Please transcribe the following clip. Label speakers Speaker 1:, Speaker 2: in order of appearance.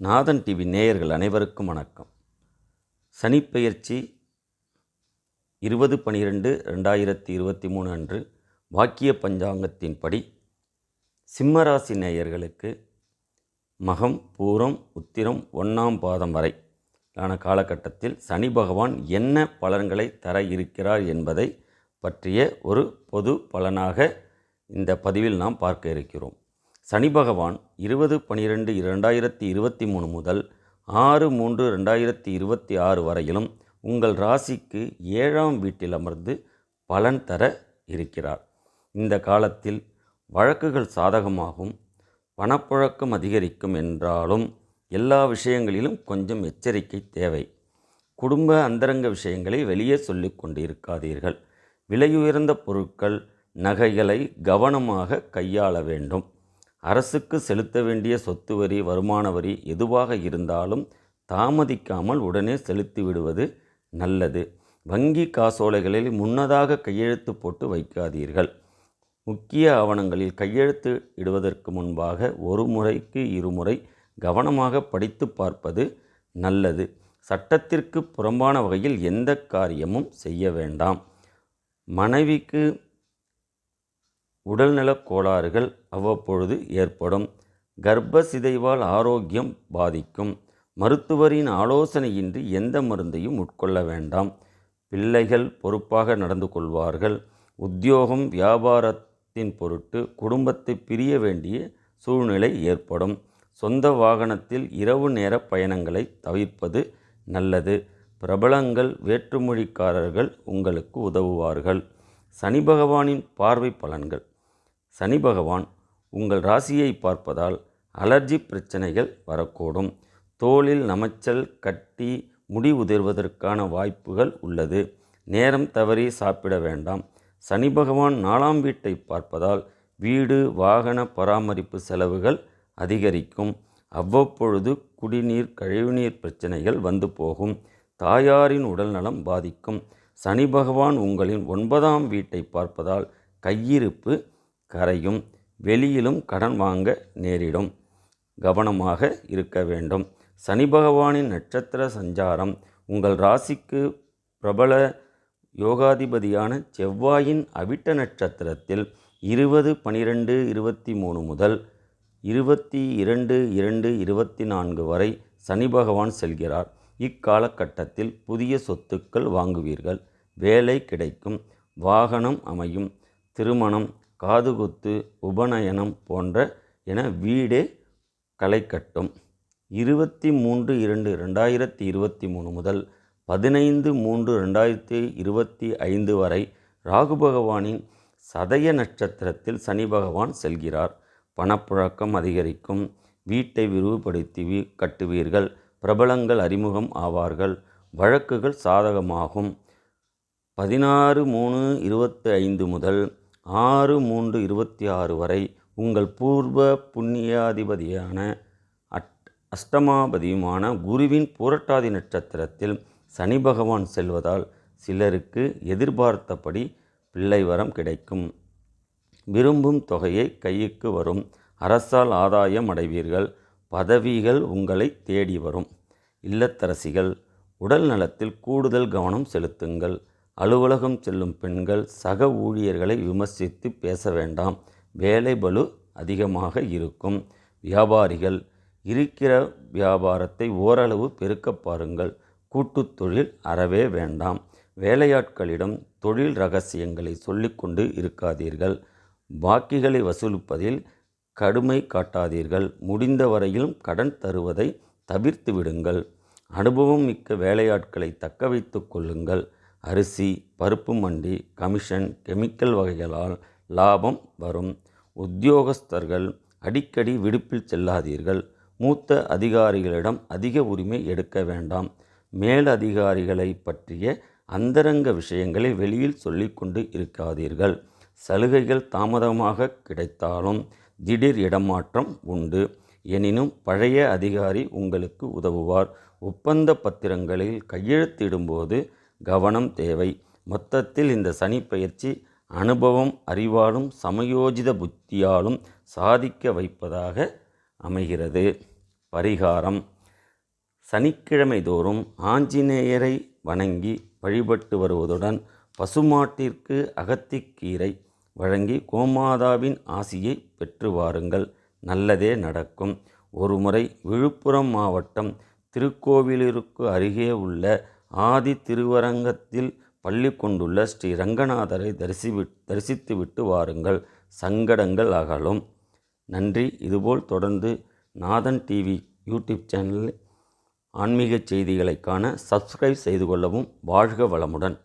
Speaker 1: நாதன் TV நேயர்கள் அனைவருக்கும் வணக்கம். சனிப்பெயர்ச்சி இருபது பனிரெண்டு ரெண்டாயிரத்தி இருபத்தி மூணு அன்று வாக்கிய பஞ்சாங்கத்தின்படி சிம்மராசி நேயர்களுக்கு மகம் பூரம் உத்திரம் ஒன்றாம் பாதம் வரை ஆன காலகட்டத்தில் சனி பகவான் என்ன பலன்களை தர இருக்கிறார் என்பதை பற்றிய ஒரு பொது பலனாக இந்த பதிவில் நாம் பார்க்க இருக்கிறோம். சனி பகவான் இருபது பனிரெண்டு இரண்டாயிரத்தி இருபத்தி மூணு முதல் ஆறு மூன்று ரெண்டாயிரத்தி இருபத்தி ஆறு வரையிலும் உங்கள் ராசிக்கு ஏழாம் வீட்டில் அமர்ந்து பலன் தர இருக்கிறார். இந்த காலத்தில் வழக்குகள் சாதகமாகும் பணப்புழக்கம் அதிகரிக்கும் என்றாலும் எல்லா விஷயங்களிலும் கொஞ்சம் எச்சரிக்கை தேவை. குடும்ப அந்தரங்க விஷயங்களை வெளியே சொல்லி கொண்டு இருக்காதீர்கள் விலையுயர்ந்த பொருட்கள் நகைகளை கவனமாக கையாள வேண்டும். அரசுக்கு செலுத்த வேண்டிய சொத்து வரி வருமான வரி எதுவாக இருந்தாலும் தாமதிக்காமல் உடனே செலுத்தி விடுவது நல்லது. வங்கி காசோலைகளில் முன்னதாக கையெழுத்து போட்டு வைக்காதீர்கள். முக்கிய ஆவணங்களில் கையெழுத்து இடுவதற்கு முன்பாக ஒரு முறைக்கு இருமுறை கவனமாக படித்து பார்ப்பது நல்லது. சட்டத்திற்கு புறம்பான வகையில் எந்த காரியமும் செய்ய வேண்டாம். மனைவிக்கு உடல்நலக் கோளாறுகள் அவ்வப்பொழுது ஏற்படும். கர்ப்ப சிதைவால் ஆரோக்கியம் பாதிக்கும். மருத்துவரின் ஆலோசனையின்றி எந்த மருந்தையும் உட்கொள்ள வேண்டாம். பிள்ளைகள் பொறுப்பாக நடந்து கொள்வார்கள். உத்தியோகம் வியாபாரத்தின் பொருட்டு குடும்பத்தை பிரிய வேண்டிய சூழ்நிலை ஏற்படும். சொந்த வாகனத்தில் இரவு நேர பயணங்களை தவிர்ப்பது நல்லது. பிரபலங்கள் வேற்றுமொழிக்காரர்கள் உங்களுக்கு உதவுவார்கள். சனி பகவானின் பார்வை பலன்கள். சனி பகவான் உங்கள் ராசியை பார்ப்பதால் அலர்ஜி பிரச்சனைகள் வரக்கூடும். தோளில் நமைச்சல் கட்டி முடி உதிர்வதற்கான வாய்ப்புகள் உள்ளது. நேரம் தவறி சாப்பிட வேண்டாம். சனி பகவான் நாலாம் வீட்டை பார்ப்பதால் வீடு வாகன பராமரிப்பு செலவுகள் அதிகரிக்கும். அவ்வப்பொழுது குடிநீர் கழிவுநீர் பிரச்சனைகள் வந்து போகும். தாயாரின் உடல்நலம் பாதிக்கும். சனி பகவான் உங்களின் ஒன்பதாம் வீட்டை பார்ப்பதால் கையிருப்பு கரையும் வெளியிலும் கடன் வாங்க நேரிடும். கவனமாக இருக்க வேண்டும். சனி பகவானின் நட்சத்திர சஞ்சாரம் உங்கள் ராசிக்கு பிரபல யோகாதிபதியான செவ்வாயின் அவிட்ட நட்சத்திரத்தில் இருபது பனிரெண்டு இருபத்தி மூணு முதல் இருபத்தி இரண்டு இரண்டு இருபத்தி நான்கு வரை சனி பகவான் செல்கிறார். இக்காலகட்டத்தில் புதிய சொத்துக்கள் வாங்குவீர்கள். வேலை கிடைக்கும். வாகனம் அமையும். திருமணம் காதுகுத்து உபநயனம் போன்ற என வீடே களை கட்டும் இருபத்தி மூன்று இரண்டு ரெண்டாயிரத்தி இருபத்தி மூணு முதல் பதினைந்து மூன்று ரெண்டாயிரத்தி இருபத்தி ஐந்து வரை ராகு பகவானின் சதய நட்சத்திரத்தில் சனி பகவான் செல்கிறார். பணப்புழக்கம் அதிகரிக்கும். வீட்டை விரிவுபடுத்தி கட்டுவீர்கள். பிரபலங்கள் அறிமுகம் ஆவார்கள். வழக்குகள் சாதகமாகும். பதினாறு மூணு இருபத்தி ஐந்து முதல் ஆறு மூன்று இருபத்தி ஆறு வரை உங்கள் பூர்வ புண்ணியாதிபதியான அட் அஷ்டமாபதியுமான குருவின் புரட்டாதி நட்சத்திரத்தில் சனி பகவான் செல்வதால் சிலருக்கு எதிர்பார்த்தபடி பிள்ளை வரம் கிடைக்கும். விரும்பும் தொகையை கைக்கு வரும். அரசால் ஆதாயம் அடைவீர்கள். பதவிகள் உங்களை தேடி வரும். இல்லத்தரசிகள் உடல் நலத்தில் கூடுதல் கவனம் செலுத்துங்கள். அலுவலகம் செல்லும் பெண்கள் சக ஊழியர்களை விமர்சித்து பேச வேண்டாம். வேலை பலு அதிகமாக இருக்கும். வியாபாரிகள் இருக்கிற வியாபாரத்தை ஓரளவு பெருக்க பாருங்கள். கூட்டுத் தொழில் அறவே வேண்டாம். வேலையாட்களிடம் தொழில் ரகசியங்களை சொல்லிக்கொண்டு இருக்காதீர்கள். பாக்கிகளை வசூலிப்பதில் கடுமை காட்டாதீர்கள். முடிந்த வரையிலும் கடன் தருவதை தவிர்த்து விடுங்கள். அனுபவம் மிக்க வேலையாட்களை தக்க வைத்து கொள்ளுங்கள். அரிசி பருப்பு மண்டி கமிஷன் கெமிக்கல் வகைகளால் லாபம் வரும். உத்தியோகஸ்தர்கள் அடிக்கடி விடுப்பில் செல்லாதீர்கள். மூத்த அதிகாரிகளிடம் அதிக உரிமை எடுக்க வேண்டாம். மேலதிகாரிகளை பற்றிய அந்தரங்க விஷயங்களை வெளியில் சொல்லிக்கொண்டு இருக்காதீர்கள். சலுகைகள் தாமதமாக கிடைத்தாலும் திடீர் இடமாற்றம் உண்டு. எனினும் பழைய அதிகாரி உங்களுக்கு உதவுவார். ஒப்பந்த பத்திரங்களில் கையெழுத்திடும்போது கவனம் தேவை. மொத்தத்தில் இந்த சனி பயிற்சி அனுபவம் அறிவாலும் சமயோஜித புத்தியாலும் சாதிக்க வைப்பதாக அமைகிறது. பரிகாரம். சனிக்கிழமை தோறும் ஆஞ்சநேயரை வணங்கி வழிபட்டு வருவதுடன் பசுமாட்டிற்கு அகத்திக்கீரை வழங்கி கோமாதாவின் ஆசியை பெற்று வாருங்கள். நல்லதே நடக்கும். ஒருமுறை விழுப்புரம் மாவட்டம் திருக்கோவிலூருக்கு அருகே உள்ள ஆதி திருவரங்கத்தில் பள்ளி கொண்டுள்ள ஸ்ரீ ரங்கநாதரை தரிசி தரிசித்துவிட்டு வாருங்கள். சங்கடங்கள் அகலும். நன்றி. இதுபோல் தொடர்ந்து நாதன் டிவி யூடியூப் சேனலில் ஆன்மீக செய்திகளை காண சப்ஸ்கிரைப் செய்து கொள்ளவும் வாழ்க வளமுடன்.